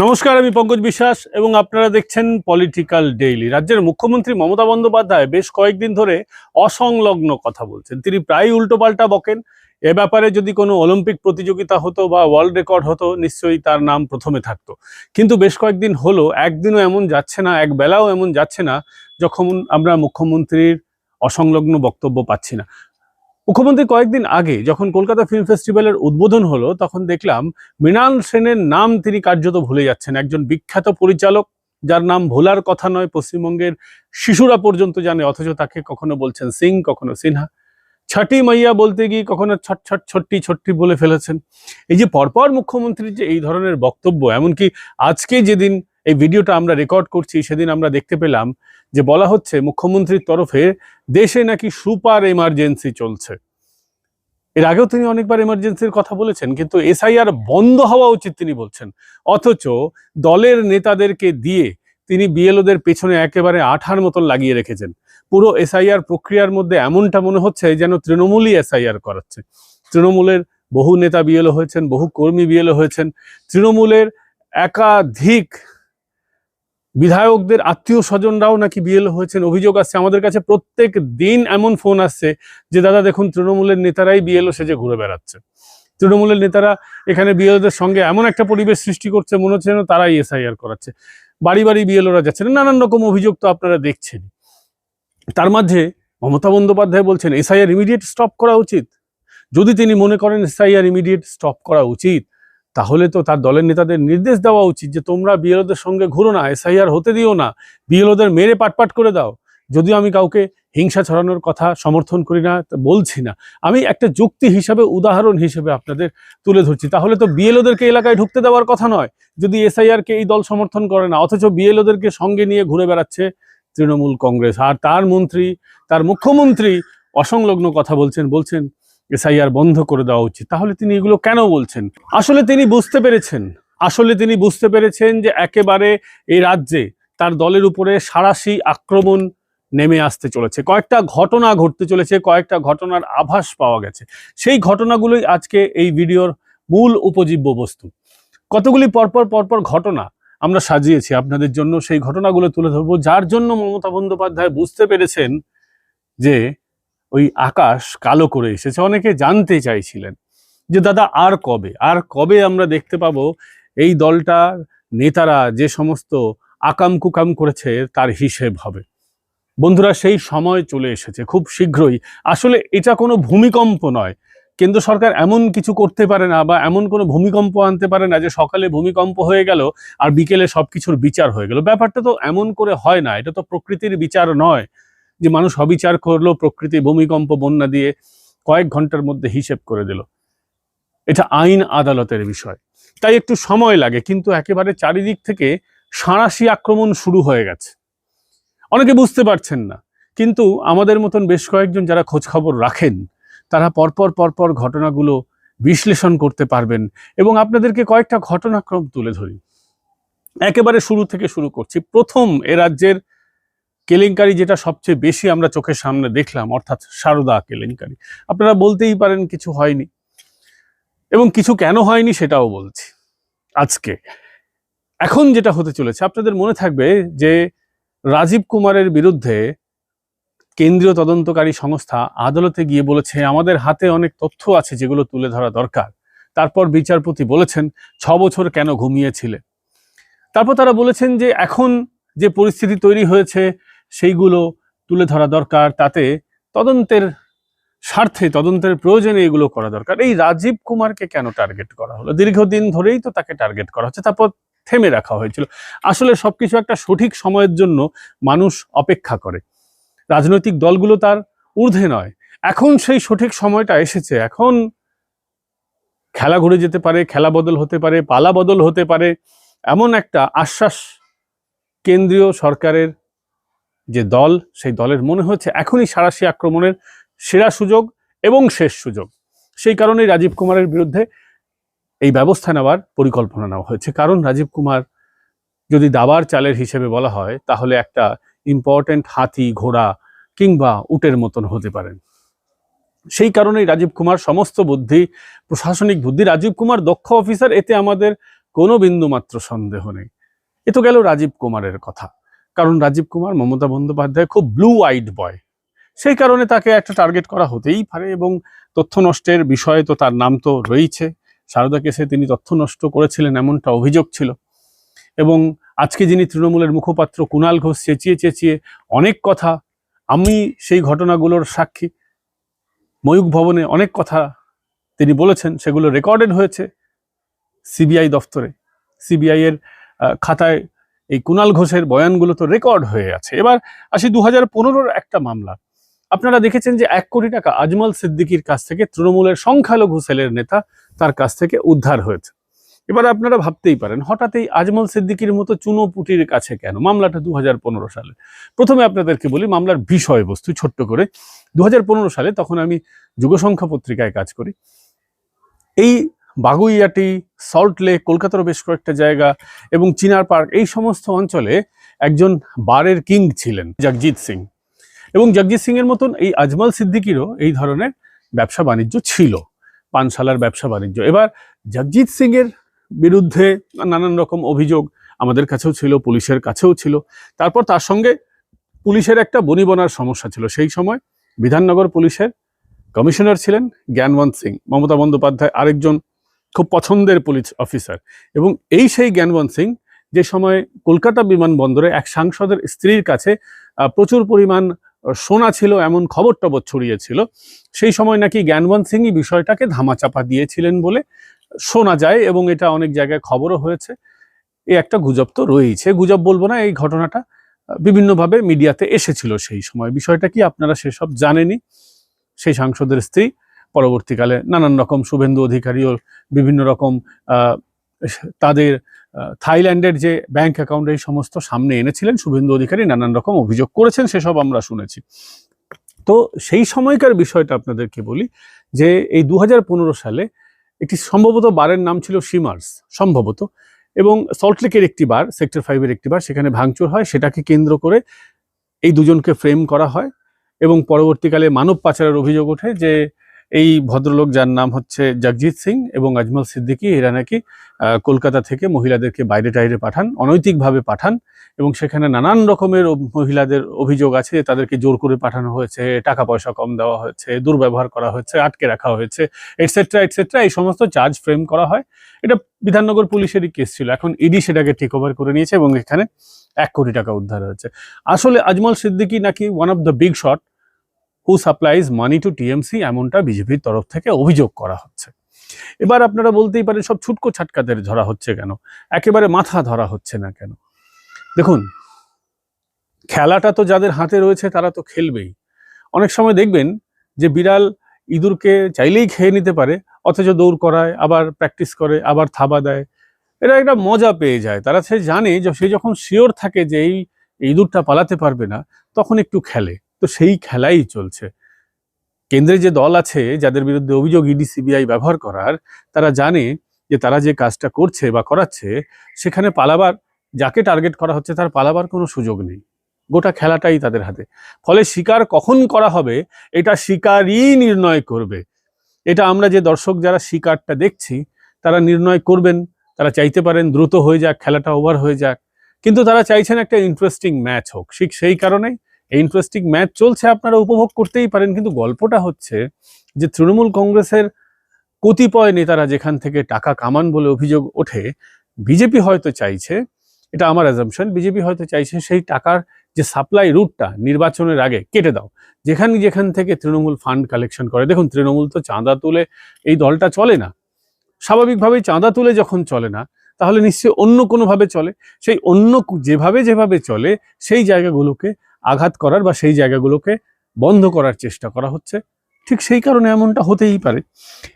নমস্কার, আমি পঙ্কজ বিশ্বাস এবং আপনারা দেখছেন পলিটিক্যাল ডেইলি রাজ্যের মুখ্যমন্ত্রী মমতা বন্দ্যোপাধ্যায় বেশ কয়েকদিন ধরে অসংলগ্ন কথা বলছেন। তিনি প্রায় উল্টোপাল্টা বকেন। এ ব্যাপারে যদি কোনো অলিম্পিক প্রতিযোগিতা হতো বা ওয়ার্ল্ড রেকর্ড হতো, নিশ্চয়ই তার নাম প্রথমে থাকতো। কিন্তু বেশ কয়েকদিন হলো, একদিনও এমন যাচ্ছে না, এক বেলাও এমন যাচ্ছে না, যখন আমরা মুখ্যমন্ত্রীর অসংলগ্ন বক্তব্য পাচ্ছি না। মুখ্যমন্ত্রী কয়েকদিন আগে যখন কলকাতা ফিল্ম ফেস্টিভ্যালের উদ্বোধন হলো, তখন দেখলাম মৃণাল সেনের নাম তিনি কার্যত ভুলে যাচ্ছেন। একজন বিখ্যাত পরিচালক, যার নাম ভোলার কথা নয়, পশ্চিমবঙ্গের শিশুরা পর্যন্ত জানে, অথচ তাকে কখনো বলছেন সিং, কখনো সিনহা। ছটি মাইয়া বলতে গিয়ে কখনো ছট ছট ছট্টি ছট্টি বলে ফেলেছেন। এই যে পরপর মুখ্যমন্ত্রীর যে এই ধরনের বক্তব্য, এমনকি আজকে যেদিন এই ভিডিওটা আমরা রেকর্ড করছি, সেদিন আমরা দেখতে পেলাম যে বলা হচ্ছে মুখ্যমন্ত্রীর তরফে দেশে নাকি সুপার এমার্জেন্সি চলছে। এর আগেও তিনি অনেকবার এমার্জেন্সির কথা বলেছেন, কিন্তু এসআইআর বন্ধ হওয়া উচিত তিনি বলছেন। অথচ দলের নেতাদেরকে দিয়ে তিনি বিএলওদের পেছনে একেবারে আঠার মতন লাগিয়ে রেখেছেন। পুরো এসআইআর প্রক্রিয়ার মধ্যে এমনটা মনে হচ্ছে যেন তৃণমূলই এসআইআর করাচ্ছে। তৃণমূলের বহু নেতা বিএলও হয়েছেন, বহু কর্মী বিএলও হয়েছেন। তৃণমূলের একাধিক বিধায়কদের আত্মীয় স্বজনরাও নাকি বিএল হয়েছেন, অভিযোগ আসছে। আমাদের কাছে প্রত্যেক দিন এমন ফোন আসছে যে, দাদা, দেখুন, তৃণমূলের নেতারাই বিএলও সেজে ঘুরে বেড়াচ্ছে। তৃণমূলের নেতারা এখানে বিএলওদের সঙ্গে এমন একটা পরিবেশ সৃষ্টি করছে, মনে হচ্ছে যেন তারাই এসআইআর করাচ্ছে। বাড়ি বাড়ি বিএলওরা যাচ্ছেন নানান রকম অভিযোগ তো আপনারা দেখছেন তার মাঝে মমতা বন্দ্যোপাধ্যায় বলছেন, এসআইআর ইমিডিয়েট স্টপ করা উচিত। যদি তিনি মনে করেন, এসআইআর ইমিডিয়েট স্টপ করা উচিত। তাহলে তো তার দলের নেতাদের নির্দেশ দেওয়া উচিত যে তোমরা বিএলওদের সঙ্গে ঘুরো না, এসআইআর হতে দিও না, বিএলওদের মেরে পাটপাট করে দাও। যদিও আমি কাউকে হিংসা ছড়ানোর কথা সমর্থন করি না বলছি না। আমি একটা যুক্তি হিসাবে, উদাহরণ হিসেবে আপনাদের তুলে ধরছি। তাহলে তো বিএলওদেরকে এলাকায় ঢুকতে দেওয়ার কথা নয়, যদি এসআইআরকে এই দল সমর্থন করে না, অথচ বিএলওদেরকে সঙ্গে নিয়ে ঘুরে বেড়াচ্ছে তৃণমূল কংগ্রেস। আর তার মন্ত্রী, তার মুখ্যমন্ত্রী অসংলগ্ন কথা বলছেন বলছেন এসআইআর বন্ধ করে দেওয়া উচিত। তাহলে তিনি এগুলো কেন বলছেন? আসলে তিনি বুঝতে পেরেছেন। আসলে তিনি বুঝতে পেরেছেন যে একেবারে এই রাজ্যে তার দলের উপরে সারাশি আক্রমণ নেমে আসতে চলেছে। কয়েকটা ঘটনা ঘটতে চলেছে, কয়েকটা ঘটনার আভাস পাওয়া গেছে। সেই ঘটনাগুলোই আজকে এই ভিডিওর মূল উপজীব্য বস্তু। কতগুলি পরপর পরপর ঘটনা আমরা সাজিয়েছি আপনাদের জন্য। সেই ঘটনাগুলো তুলে ধরবো। যার জন্য মমতা বন্দ্যোপাধ্যায় বুঝতে পেরেছেন যে ওই আকাশ কালো করে এসেছে। অনেকে জানতে চাইছিলেন যে, দাদা, আর কবে? আর কবে আমরা দেখতে পাবো এই দলটার নেতারা যে সমস্ত আকাম কুকাম করেছে, তার হিসেব হবে। বন্ধুরা, সেই সময় চলে এসেছে, খুব শীঘ্রই। আসলে এটা কোনো ভূমিকম্প নয়। কেন্দ্র সরকার এমন কিছু করতে পারে না বা এমন কোনো ভূমিকম্প আনতে পারে না যে, সকালে ভূমিকম্প হয়ে গেল আর বিকেলে সব কিছুর বিচার হয়ে গেল। ব্যাপারটা তো এমন করে হয় না, এটা তো প্রকৃতির বিচার নয়। যে মানুষ অবিচার করল, প্রকৃতি ভূমিকম্প, বন্যা দিয়ে কয়েক ঘণ্টার মধ্যে হিসেব করে দিল। এটা আইন আদালতের বিষয়। তাই একটু সময় লাগে, কিন্তু একেবারে চারিদিক থেকে সাঁড়াশি আক্রমণ শুরু হয়ে গেছে। অনেকে বুঝতে পারছেন না, কিন্তু আমাদের মতন বেশ কয়েকজন যারা খোঁজখবর রাখেন, তারা পরপর পরপর ঘটনাগুলো বিশ্লেষণ করতে পারবেন এবং আপনাদেরকে কয়েকটা ঘটনাক্রম তুলে ধরি। একেবারে শুরু থেকে শুরু করছি। প্রথম এ রাজ্যের কেলেঙ্কারি যেটা সবচেয়ে বেশি আমরা চোখের সামনে দেখলাম, অর্থাৎ সারদা কেলেঙ্কারি। আপনারা বলতেই পারেন কিছু হয়নি। এবং কিছু কেন হয়নি সেটাও বলছি আজকে। এখন যেটা হতে চলেছে, আপনাদের মনে থাকবে যে রাজীব কুমারের বিরুদ্ধে কেন্দ্রীয় তদন্তকারী সংস্থা আদালতে গিয়ে বলেছে, আমাদের হাতে অনেক তথ্য আছে যেগুলো তুলে ধরা দরকার। তারপর বিচারপতি বলেছেন, ছ বছর কেন ঘুমিয়েছিলে? তারপর তারা বলেছেন যে, এখন যে পরিস্থিতি তৈরি হয়েছে সেইগুলো তুলে ধরা দরকার, তাতে তদন্তের স্বার্থে, তদন্তের প্রয়োজনে এগুলো করা দরকার। এই রাজীব কুমারকে কেন টার্গেট করা হলো? দীর্ঘদিন ধরেই তো তাকে টার্গেট করা হচ্ছে, তারপর থেমে রাখা হয়েছিল। আসলে সবকিছু একটা সঠিক সময়ের জন্য মানুষ অপেক্ষা করে। রাজনৈতিক দলগুলো তার ঊর্ধ্বে নয়। এখন সেই সঠিক সময়টা এসেছে। এখন খেলা ঘুরে যেতে পারে, খেলা বদল হতে পারে, পালা বদল হতে পারে, এমন একটা আশ্বাস কেন্দ্রীয় সরকারের যে দল, সেই দলের মনে হচ্ছে এখনই সারাশি আক্রমণের সেরা সুযোগ এবং শেষ সুযোগ। সেই কারণেই রাজীব কুমারের বিরুদ্ধে এই ব্যবস্থা নেওয়ার পরিকল্পনা নেওয়া হয়েছে। কারণ রাজীব কুমার যদি দাবার চালের হিসেবে বলা হয়, তাহলে একটা ইম্পর্টেন্ট হাতি, ঘোড়া কিংবা উটের মতন হতে পারেন। সেই কারণেই রাজীব কুমার সমস্ত বুদ্ধি, প্রশাসনিক বুদ্ধি, রাজীব কুমার দক্ষ অফিসার এতে আমাদের কোনো বিন্দুমাত্র সন্দেহ নেই। এ তো গেল রাজীব কুমারের কথা। কারণ রাজীব কুমার, মমতা বন্দ্যোপাধ্যায় খুব ব্লু আইড বয় সেই কারণে তাকে একটা টার্গেট করা হতেই পারে এবং তথ্য নষ্টের বিষয়ে তো তার নাম তো রয়েছে। সারদা কেসে তিনি তথ্য নষ্ট করেছিলেন এমনটা অভিযোগ ছিল। এবং আজকে যিনি তৃণমূলের মুখপাত্র কুণাল ঘোষ চেঁচিয়ে চেঁচিয়ে অনেক কথা, আমি সেই ঘটনাগুলোর সাক্ষী। ময়ূক ভবনে অনেক কথা তিনি বলেছেন, সেগুলো রেকর্ডেড হয়েছে সিবিআই দফতরে। সিবিআইয়ের খাতায় এই কুণাল ঘোষের বয়ানগুলো তো রেকর্ড হয়ে আছে। এবার আসি দু হাজার একটা মামলা। আপনারা দেখেছেন যে এক কোটি টাকা আজমল সিদ্দিকির কাছ থেকে তৃণমূলের সংখ্যালঘু সেলের নেতা তার কাছ থেকে উদ্ধার হয়েছে। এবার আপনারা ভাবতেই পারেন হঠাৎই আজমল সিদ্দিকির মতো চুনোপুটির কাছে কেন? মামলাটা দু হাজার পনেরো সালে। প্রথমে আপনাদেরকে বলি, মামলার বিষয়বস্তু ছোট্ট করে। দু হাজার পনেরো সালে তখন আমি যুগসংখ্যা পত্রিকায় কাজ করি। এই বাগুইয়াটি, সল্ট লেক, কলকাতারও বেশ কয়েকটা জায়গা এবং চিনার পার্ক, এই সমস্ত অঞ্চলে একজন বারের কিং ছিলেন, জগজিৎ সিং। এবং জগজিৎ সিং এর মতন এই আজমল সিদ্দিকিরও এই ধরনের ব্যবসা বাণিজ্য ছিল, পানশালার ব্যবসা বাণিজ্য। এবার জগজিৎ সিং এর বিরুদ্ধে নানান রকম অভিযোগ আমাদের কাছেও ছিল, পুলিশের কাছেও ছিল। তারপর তার সঙ্গে পুলিশের একটা বনিবনার সমস্যা ছিল। সেই সময় বিধাননগর পুলিশের কমিশনার ছিলেন জ্ঞানবন্ত সিং। মমতা বন্দ্যোপাধ্যায় আরেকজন খুব পছন্দের পুলিশ অফিসার। এবং এই সেই জ্ঞানবন্ত সিং, যে সময় কলকাতা বিমানবন্দরে এক সাংসদের স্ত্রীর কাছে প্রচুর পরিমাণ সোনা ছিল, এমন খবর টবর ছড়িয়েছিল, সেই সময় নাকি জ্ঞানবন্ত সিংই বিষয়টাকে ধামাচাপা দিয়েছিলেন বলে শোনা যায় এবং এটা অনেক জায়গায় খবরও হয়েছে। এই একটা গুজব তো রয়েছে গুজব বলব না এই ঘটনাটা বিভিন্নভাবে মিডিয়াতে এসেছিল সেই সময়। বিষয়টা কি আপনারা সেসব জানেনই? সেই সাংসদের স্ত্রী পরবর্তীকালে নানান রকম শুভেন্দু অধিকারীও বিভিন্ন রকম তাদের থাইল্যান্ডের যে ব্যাংক অ্যাকাউন্ট এই সমস্ত সামনে এনেছিলেন শুভেন্দু অধিকারী, নানান রকম অভিযোগ করেছেন, সেসব আমরা শুনেছি। তো সেই সময়কার বিষয়টা আপনাদেরকে বলি যে এই দু হাজার পনেরো সালে একটি সম্ভবত বারের নাম ছিল সিমার্স সম্ভবত। এবং সল্টলেকের একটি বার, সেক্টর ফাইভের একটি বার সেখানে ভাঙচুর হয়, সেটাকে কেন্দ্র করে এই দুজনকে ফ্রেম করা হয়। এবং পরবর্তীকালে মানব পাচারের অভিযোগ ওঠে যে এই ভদ্রলোক যার নাম হচ্ছে জগজিৎ সিং এবং আজমল সিদ্দিকী, এরা নাকি কলকাতা থেকে মহিলাদেরকে বাইরে টাইরে পাঠান, অনৈতিকভাবে পাঠান এবং সেখানে নানান রকমের মহিলাদের অভিযোগ আছে, তাদেরকে জোর করে পাঠানো হয়েছে টাকা পয়সা কম দেওয়া হয়েছে, দুর্ব্যবহার করা হয়েছে, আটকে রাখা হয়েছে এটসেট্রা এটসেট্রা এই সমস্ত চার্জ ফ্রেম করা হয়। এটা বিধাননগর পুলিশেরই কেস ছিল, এখন ইডি সেটাকে টেক ওভার করে নিয়েছে এবং এখানে এক কোটি টাকা উদ্ধার হয়েছে। আসলে আজমল সিদ্দিকি নাকি one of the big shot who supplies money to TMC এমনটা বিজেপির তরফ থেকে অভিযোগ করা হচ্ছে। এবার আপনারা বলতেই পারেন সব ছুটকো ছাটকাদের ধরা হচ্ছে কেন? একেবারে মাথা ধরা হচ্ছে না কেন? দেখুন, খেলাটা তো যাদের হাতে রয়েছে তারা তো খেলবেই। অনেক সময় দেখবেন যে বিড়াল ইঁদুরকে চাইলেই খেয়ে নিতে পারে, অথচ দৌড় করায়, আবার প্র্যাকটিস করে, আবার থাবা দেয়। এটা একটা মজা পেয়ে যায়। তারা সে জানে যে সে যখন শিওর থাকে যে এই ইঁদুরটা পালাতে পারবে না, তখন একটু খেলে। তো সেই খেলাই চলছে। কেন্দ্রে যে দল আছে, যাদের বিরুদ্ধে অভিযোগ ইডি, সিবিআই ব্যবহার করার, তারা জানে যে তারা যে কাজটা করছে বা করাচ্ছে, সেখানে পালাবার, যাকে টার্গেট করা হচ্ছে, তার পালাবার কোনো সুযোগ নেই। গোটা খেলাটাই তাদের হাতে। ফলে শিকার কখন করা হবে, এটা শিকারই নির্ণয় করবে। এটা আমরা যে দর্শক যারা শিকারটা দেখছি, তারা নির্ণয় করবেন, তারা চাইতে পারেন দ্রুত হয়ে যাক, খেলাটা ওভার হয়ে যাক। কিন্তু তারা চাইছেন একটা ইন্টারেস্টিং ম্যাচ হোক। ঠিক সেই কারণেই এই ইন্টারেস্টিং ম্যাচ চলছে, আপনারা উপভোগ করতেই পারেন। কিন্তু গল্পটা হচ্ছে যে, তৃণমূল কংগ্রেসের কতিপয় নেতারা যেখান থেকে টাকা কামান বলে অভিযোগ ওঠে, বিজেপি হয়তো চাইছে, এটা আমার অ্যাজাম্পশন বিজেপি হয়তো চাইছে সেই টাকার যে সাপ্লাই রুটটা নির্বাচনের আগে কেটে দাও। যেখানে যেখান থেকে তৃণমূল ফান্ড কালেকশন করে, দেখুন তৃণমূল তো চাঁদা তুলে এই দলটা চলে না। স্বাভাবিকভাবেই চাঁদা তুলে যখন চলে না, তাহলে নিশ্চয়ই অন্য কোনোভাবে চলে। সেই অন্য যেভাবে যেভাবে চলে, সেই জায়গাগুলোকে আঘাত করার বা সেই জায়গাগুলোকে বন্ধ করার চেষ্টা করা হচ্ছে। ঠিক সেই কারণে এমনটা হতেই পারে।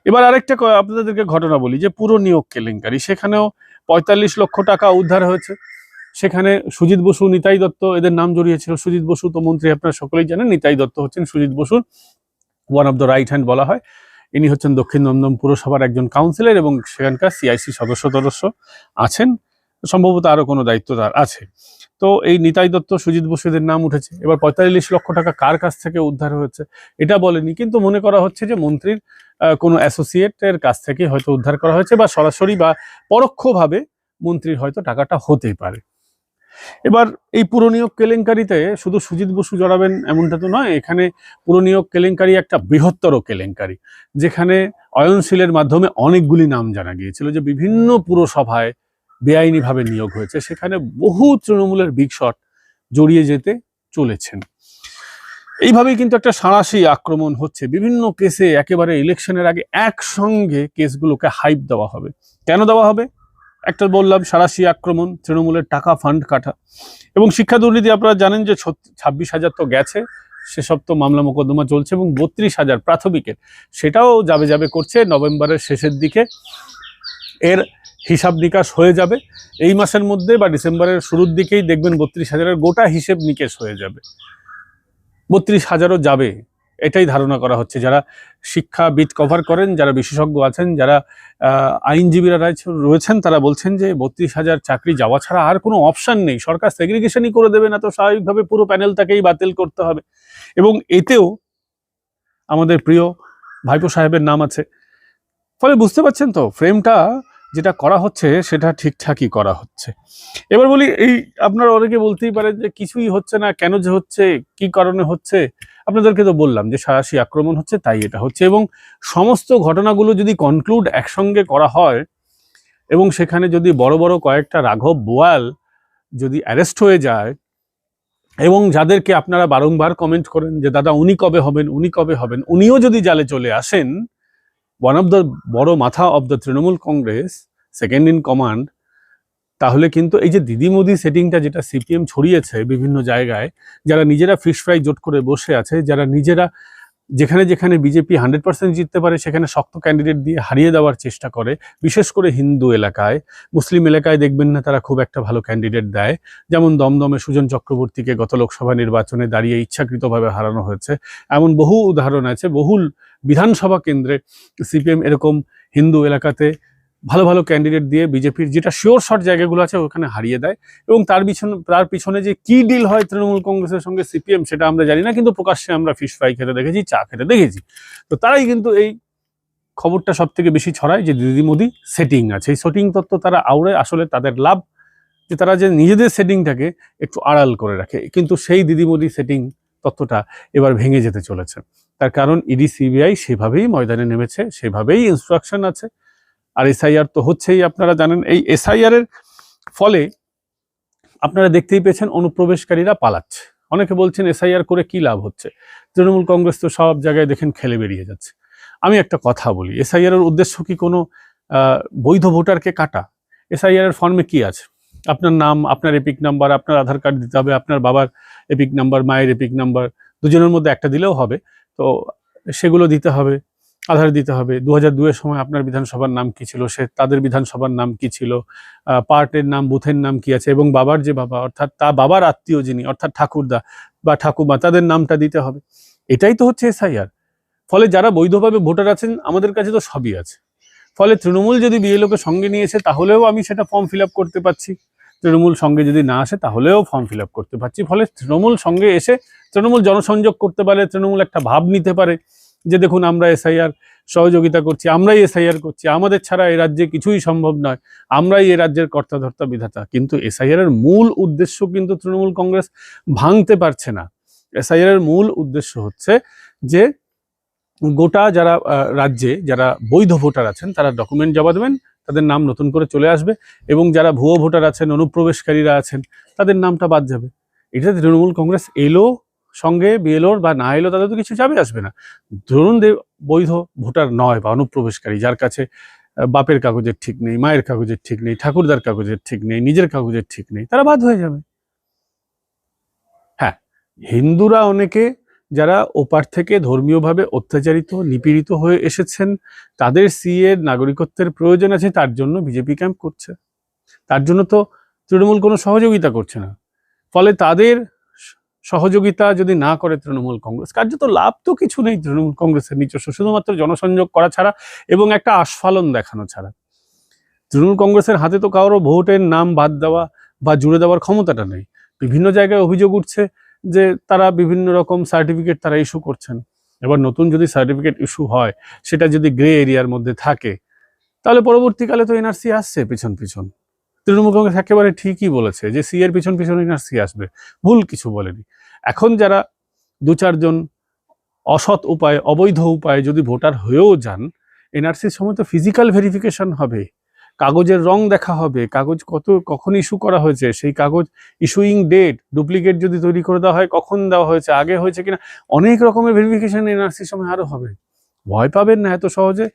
এবার আরেকটা আপনাদেরকে ঘটনা বলি যে পুরো নিয়োগ কেলেঙ্কারি। সেখানেও পঁয়তাল্লিশ লক্ষ টাকা উদ্ধার হয়েছে। সেখানে সুজিত বসু, নিতাই দত্ত, এদের নাম জড়িয়েছিল। সুজিত বসু তো মন্ত্রী, আপনারা সকলেই জানেন, নিতাই দত্ত হচ্ছেন সুজিত বসুর one of the right hand বলা হয়। ইনি হচ্ছেন দক্ষিণ দমদম পুরসভার একজন কাউন্সিলর এবং সেখানকার সিআইসি সদস্য সদস্য আছেন। সম্ভবত আরও কোনো দায়িত্ব তার আছে। তো এই নিতাই দত্ত, সুজিত বসুদের নাম উঠেছে। এবার পঁয়তাল্লিশ লক্ষ টাকা কার কাছ থেকে উদ্ধার হয়েছে এটা বলেনি, কিন্তু মনে করা হচ্ছে যে মন্ত্রীর কোনো অ্যাসোসিয়েটের কাছ থেকে হয়তো উদ্ধার করা হয়েছে বা সরাসরি বা পরোক্ষভাবে মন্ত্রীর হয়তো টাকাটা হতেই পারে। এবার এই পুরনিয়োগ কেলেঙ্কারিতে শুধু সুজিত বসু জড়াবেন এমনটা তো নয়, এখানে পুরনিয়োগ কেলেঙ্কারি একটা বৃহত্তর কেলেঙ্কারি, যেখানে অয়নশীলের মাধ্যমে অনেকগুলি নাম জানা গিয়েছিল যে বিভিন্ন পুরসভায় বেআইনিভাবে নিয়োগ হয়েছে। সেখানে বহু তৃণমূলের বিগ শট জড়িয়ে যেতে চলেছেন। এইভাবেই কিন্তু একটা সাঁড়াশি আক্রমণ হচ্ছে। বিভিন্ন কেসে একেবারে ইলেকশনের আগে একসঙ্গে কেসগুলোকে হাইপ দেওয়া হবে। কেন দেওয়া হবে? একটা বললাম, সাঁড়াশি আক্রমণ, তৃণমূলের টাকা ফান্ড কাটা। এবং শিক্ষা দুর্নীতি আপনারা জানেন যে ছাব্বিশ হাজার তো গেছে, সেসব তো মামলা মোকদ্দমা চলছে এবং বত্রিশ হাজার প্রাথমিকের, সেটাও যাবে যাবে করছে নভেম্বরের শেষের দিকে। এর হিসাব নিকাশ হয়ে যাবে। এই মাসের মধ্যে বা ডিসেম্বরের শুরুর দিকেই দেখবেন বত্রিশ হাজারের গোটা হিসেব নিকেশ হয়ে যাবে। বত্রিশ হাজারও যাবে, এটাই ধারণা করা হচ্ছে। যারা শিক্ষা শিক্ষাবিদ কভার করেন, যারা বিশেষজ্ঞ আছেন, যারা আইনজীবীরা রয়েছে- রয়েছেন, তারা বলছেন যে বত্রিশ হাজার চাকরি যাওয়া ছাড়া আর কোনো অপশান নেই। সরকার সেগ্রিগেশনই করে দেবে না তো স্বাভাবিকভাবে পুরো প্যানেলটাকেই বাতিল করতে হবে। এবং এতেও আমাদের প্রিয় ভাইপো সাহেবের নাম আছে। ফলে বুঝতে পারছেন তো, ফ্রেমটা যেটা করা হচ্ছে, সেটা ঠিকঠাকই করা হচ্ছে। এবার বলি, এই আপনারা অনেকে বলতেই পারেন যে কিছুই হচ্ছে না, কেন যে হচ্ছে, কি কারণে হচ্ছে? আপনাদেরকে তো বললাম যে সারাশি আক্রমণ হচ্ছে, তাই এটা হচ্ছে। এবং সমস্ত ঘটনাগুলো যদি কনক্লুড একসঙ্গে করা হয়, এবং সেখানে যদি বড় বড় কয়েকটা রাঘব বোয়াল যদি অ্যারেস্ট হয়ে যায়, এবং যাদেরকে আপনারা বারংবার কমেন্ট করেন যে, দাদা, উনি কবে হবেন? উনি কবে হবেন? উনিও যদি জালে চলে আসেন ওয়ান অফ দ্য বড় মাথা of the Trinamool Congress second in command তাহলে কিন্তু এই যে দিদি মোদি সেটিংটা যেটা সিপিএম ছড়িয়েছে বিভিন্ন জায়গায়, যারা নিজেরা ফিশ ফ্রাই জোট করে বসে আছে, যারা নিজেরা যেখানে যেখানে বিজেপি হান্ড্রেড পার্সেন্ট জিততে পারে, সেখানে শক্ত ক্যান্ডিডেট দিয়ে হারিয়ে দেওয়ার চেষ্টা করে, বিশেষ করে হিন্দু এলাকায়। মুসলিম এলাকায় দেখবেন না তারা খুব একটা ভালো ক্যান্ডিডেট দেয়। যেমন দমদমে সুজন চক্রবর্তীকে গত লোকসভা নির্বাচনে দাঁড়িয়ে ইচ্ছাকৃতভাবে হারানো হয়েছে। এমন বহু উদাহরণ আছে, বহুল বিধানসভা কেন্দ্রে সিপিএম এরকম হিন্দু এলাকাতে ভালো ভালো ক্যান্ডিডেট দিয়ে বিজেপির যেটা শিওর শর্ট জায়গাগুলো আছে ওখানে হারিয়ে দেয় এবং তার পিছনে তার পিছনে যে কি ডিল হয় তৃণমূল কংগ্রেসের সঙ্গে সিপিএম সেটা আমরা জানি না, কিন্তু প্রকাশ্যে আমরা ফিশ ফ্রাই খেতে দেখেছি, চা খেতে দেখেছি। তো তারাই কিন্তু এই খবরটা সব থেকে বেশি ছড়ায় যে দিদি মোদি সেটিং আছে। এই সেটিং তত্ত্ব তারা আউড়ে আসলে তাদের লাভ যে তারা যে নিজেদের সেটিংটাকে একটু আড়াল করে রাখে, কিন্তু সেই দিদি মোদি সেটিং তত্ত্বটা এবার ভেঙে যেতে চলেছে। তার কারণ ইডি সিবিআই সেভাবেই ময়দানে নেমেছে, সেভাবেই ইনস্ট্রাকশন আছে আর এসআইআর তো হচ্ছেই, আপনারা জানেন, এই এসআইআর এর ফলে আপনারা দেখতেই পেয়েছেন অনুপ্রবেশকারীরা পালাচ্ছে। অনেকে বলছেন এসআইআর করে কি লাভ হচ্ছে? তৃণমূল কংগ্রেস তো সব জায়গায় দেখেন খেলে বেরিয়ে যাচ্ছে। আমি একটা কথা বলি এসআইআর এর উদ্দেশ্য কি কোনো বৈধ ভোটারকে কাটা? এসআইআর এর ফর্মে কি আছে? আপনার নাম, আপনার এপিক নাম্বার, আপনার আধার কার্ড দিতে হবে, আপনার বাবার এপিক নাম্বার, মায়ের এপিক নাম্বার, দুজনের মধ্যে একটা দিলেও হবে। তো সেগুলো দিতে হবে। আধার দিতে হবে। দু হাজার সময় আপনার বিধানসভার নাম কি ছিল? সে তাদের বিধানসভার নাম কি ছিল? পার্টের নাম, বুথের নাম কি আছে? এবং বাবার যে বাবা, অর্থাৎ তা বাবার আত্মীয় যিনি, অর্থাৎ ঠাকুরদা বা ঠাকুমা, তাদের নামটা দিতে হবে। এটাই তো হচ্ছে এসআইআর। ফলে যারা বৈধভাবে ভোটার আছেন, আমাদের কাছে তো সবই আছে। ফলে তৃণমূল যদি বিএলওকে সঙ্গে নিয়েছে তাহলেও আমি সেটা ফর্ম ফিল করতে পারছি। তৃণমূল সঙ্গে যদি না আসে, তাহলেও ফর্ম ফিল করতে পারছি। ফলে তৃণমূল সঙ্গে এসে, তৃণমূল জনসংযোগ করতে পারে, তৃণমূল একটা ভাব নিতে পারে। যে দেখুন, আমরা এসআইআর সহযোগিতা করছি, আমরাই এসআইআর করছি। আমাদের ছাড়া এই রাজ্যে কিছুই সম্ভব নয়। আমরাই এই রাজ্যের কর্তাধর্তা বিধাতা। কিন্তু এসআইআর এর মূল উদ্দেশ্য কিন্তু তৃণমূল কংগ্রেস ভাঙতে পারছে না। এসআইআর এর মূল উদ্দেশ্য হচ্ছে যে গোটা যারা রাজ্যে যারা বৈধ ভোটার আছেন, তারা ডকুমেন্ট জমা দেবেন, তাদের নাম নতুন করে চলে আসবে এবং যারা ভুয়ো ভোটার আছেন, অনুপ্রবেশকারীরা আছেন, তাদের নামটা বাদ যাবে। এটা তৃণমূল কংগ্রেস এলো সঙ্গে বিএলওর বা না এলো তাদের তো কিছু যাবে, আসবে না। ধরুন যে বৈধ ভোটার নয় বা অনুপ্রবেশকারী, যার কাছে বাপের কাগজের ঠিক নেই, মায়ের কাগজের ঠিক নেই, ঠাকুরদার কাগজের ঠিক নেই, নিজের কাগজের ঠিক নেই, তারা বাদ হয়ে যাবে। হ্যাঁ হিন্দুরা অনেকে যারা ওপার থেকে ধর্মীয়ভাবে অত্যাচারিত, নিপীড়িত হয়ে এসেছেন, তাদের সিএ নাগরিকত্বের প্রয়োজন আছে, তার জন্য বিজেপি ক্যাম্প করছে। তার জন্য তো তৃণমূল কোনো সহযোগিতা করছে না। ফলে তাদের সহযোগিতা যদি না করে তৃণমূল কংগ্রেস, কার্যত লাভ তো কিছু নেই তৃণমূল কংগ্রেসের নিজস্ব। শুধুমাত্র জনসংযোগ করা ছাড়া এবং একটা আস্ফালন দেখানো ছাড়া। তৃণমূল কংগ্রেসের হাতে তো কারোর ভোটের নাম বাদ দেওয়া বা জুড়ে দেওয়ার ক্ষমতাটা নেই। বিভিন্ন জায়গায় অভিযোগ উঠছে যে তারা বিভিন্ন রকম সার্টিফিকেট তারা ইস্যু করছেন। এবার নতুন যদি সার্টিফিকেট ইস্যু হয়, সেটা যদি গ্রে এরিয়ার মধ্যে থাকে, তাহলে পরবর্তীকালে তো এনআরসি আসছে পিছন পিছন। তৃণমূল কংগ্রেস একেবারে ঠিকই বলেছে যে সি এর পিছন পিছন এনআরসি আসবে। ভুল কিছু বলেনি। এখন যারা দু চারজন অসৎ উপায়, অবৈধ উপায়ে যদি ভোটার হয়েও যান এনআরসির সময় তো ফিজিক্যাল ভেরিফিকেশন হবে। কাগজের রং দেখা হবে। কাগজ কত, কখন ইস্যু করা হয়েছে? সেই কাগজ ইস্যুইং ডেট ডুপ্লিকেট যদি তৈরি করে দেওয়া হয়, কখন দেওয়া হয়েছে? আগে হয়েছে কিনা? অনেক রকমের ভেরিফিকেশন এনআরসির সময় আরও হবে। ভয় পাবেন না এত সহজে?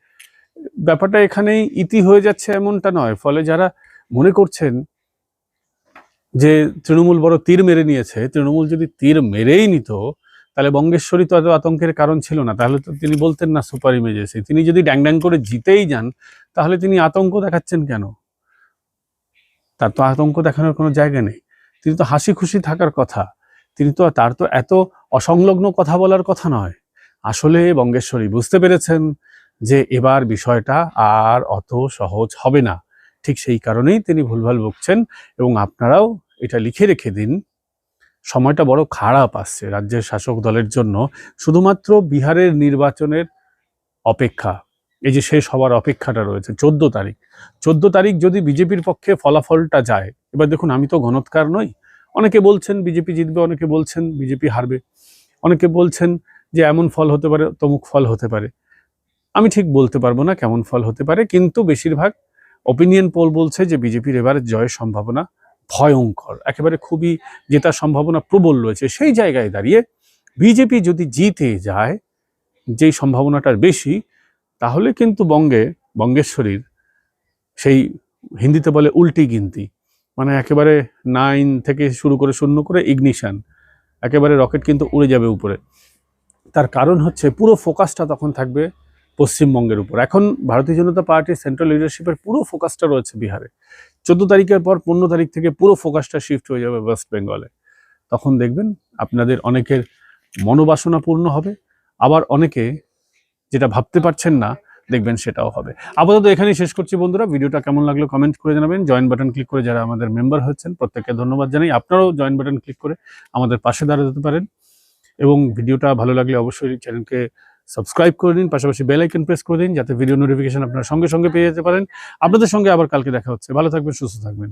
ব্যাপারটা এখানেই ইতি হয়ে যাচ্ছে এমনটা নয়। ফলে যারা মনে করছেন যে তৃণমূল বড় তীর মেরে নিয়েছে? তৃণমূল যদি তীর মেরেই নিত, তাহলে বঙ্গেশ্বরী তো এত আতঙ্কের কারণ ছিল না। তাহলে তো তিনি বলতেন না সুপার ইমেজেসে তিনি যদি ড্যাং ড্যাং করে জিতেই যান, তাহলে তিনি আতঙ্ক দেখাচ্ছেন কেন? তার তো আতঙ্ক দেখানোর কোনো জায়গা নেই। তিনি তো হাসি খুশি থাকার কথা। তিনি তো, তার তো এত অসংলগ্ন কথা বলার কথা নয়। আসলে বঙ্গেশ্বরী বুঝতে পেরেছেন যে এবার বিষয়টা আর অত সহজ হবে না। ঠিক সেই কারণেই তিনি ভুলভাল বকছেন এবং আপনারাও এটা লিখে রেখে দিন। সময়টা বড় খারাপ আসছে রাজ্যের শাসক দলের জন্য। শুধুমাত্র বিহারের নির্বাচনের অপেক্ষা, এই যে শেষ হওয়ার অপেক্ষাটা রয়েছে, চোদ্দ তারিখ। চোদ্দ তারিখ যদি বিজেপির পক্ষে ফলাফলটা যায়, এবার দেখুন আমি তো গণৎকার নই। অনেকে বলছেন বিজেপি জিতবে, অনেকে বলছেন বিজেপি হারবে। অনেকে বলছেন যে এমন ফল হতে পারে, তমুক ফল হতে পারে। আমি ঠিক বলতে পারব না কেমন ফল হতে পারে, কিন্তু বেশিরভাগ ওপিনিয়ন পোল বলছে যে বিজেপির এবার জয়ের সম্ভাবনা ভয়ঙ্কর। একেবারে খুবই জেতার সম্ভাবনা প্রবল রয়েছে। সেই জায়গায় দাঁড়িয়ে বিজেপি যদি জিতে যায়, যেই সম্ভাবনাটার বেশি, তাহলে কিন্তু বঙ্গে, বঙ্গেশ্বরীর সেই হিন্দিতে বলে উল্টি গিনতি মানে একেবারে নাইন থেকে শুরু করে শূন্য করে ইগনিশন একেবারে রকেট কিন্তু উড়ে যাবে উপরে। তার কারণ হচ্ছে পুরো ফোকাসটা তখন থাকবে পশ্চিমবঙ্গের উপর। এখন ভারতীয় জনতা পার্টির সেন্ট্রাল লিডারশিপের পুরো ফোকাসটা রয়েছে বিহারে। চোদ্দ তারিখের পর পনেরো তারিখ থেকে পুরো ফোকাসটা শিফট হয়ে যাবে ওয়েস্ট বেঙ্গলে তখন দেখবেন আপনাদের অনেকের মনোবাসনা পূর্ণ হবে, আবার অনেকে যেটা ভাবতে পারছেন না, দেখবেন সেটাও হবে। আপাতত এখানেই শেষ করছি বন্ধুরা। ভিডিওটা কেমন লাগল কমেন্ট করে জানাবেন। জয়েন বাটন ক্লিক করে যারা আমাদের মেম্বার হচ্ছেন, প্রত্যেককে ধন্যবাদ জানাই। আপনারাও জয়েন বাটন ক্লিক করে আমাদের পাশে দাঁড়াতে পারেন। এবং ভিডিওটা ভালো লাগলে অবশ্যই চ্যানেলকে সাবস্ক্রাইব করে দিন, পাশাপাশি বেল প্রেস করে দিন, যাতে ভিডিও নোটিফিকেশন আপনার সঙ্গে সঙ্গে পেয়ে যেতে পারেন। আপনাদের সঙ্গে আবার কালকে দেখা হচ্ছে। ভালো থাকবেন, সুস্থ থাকবেন।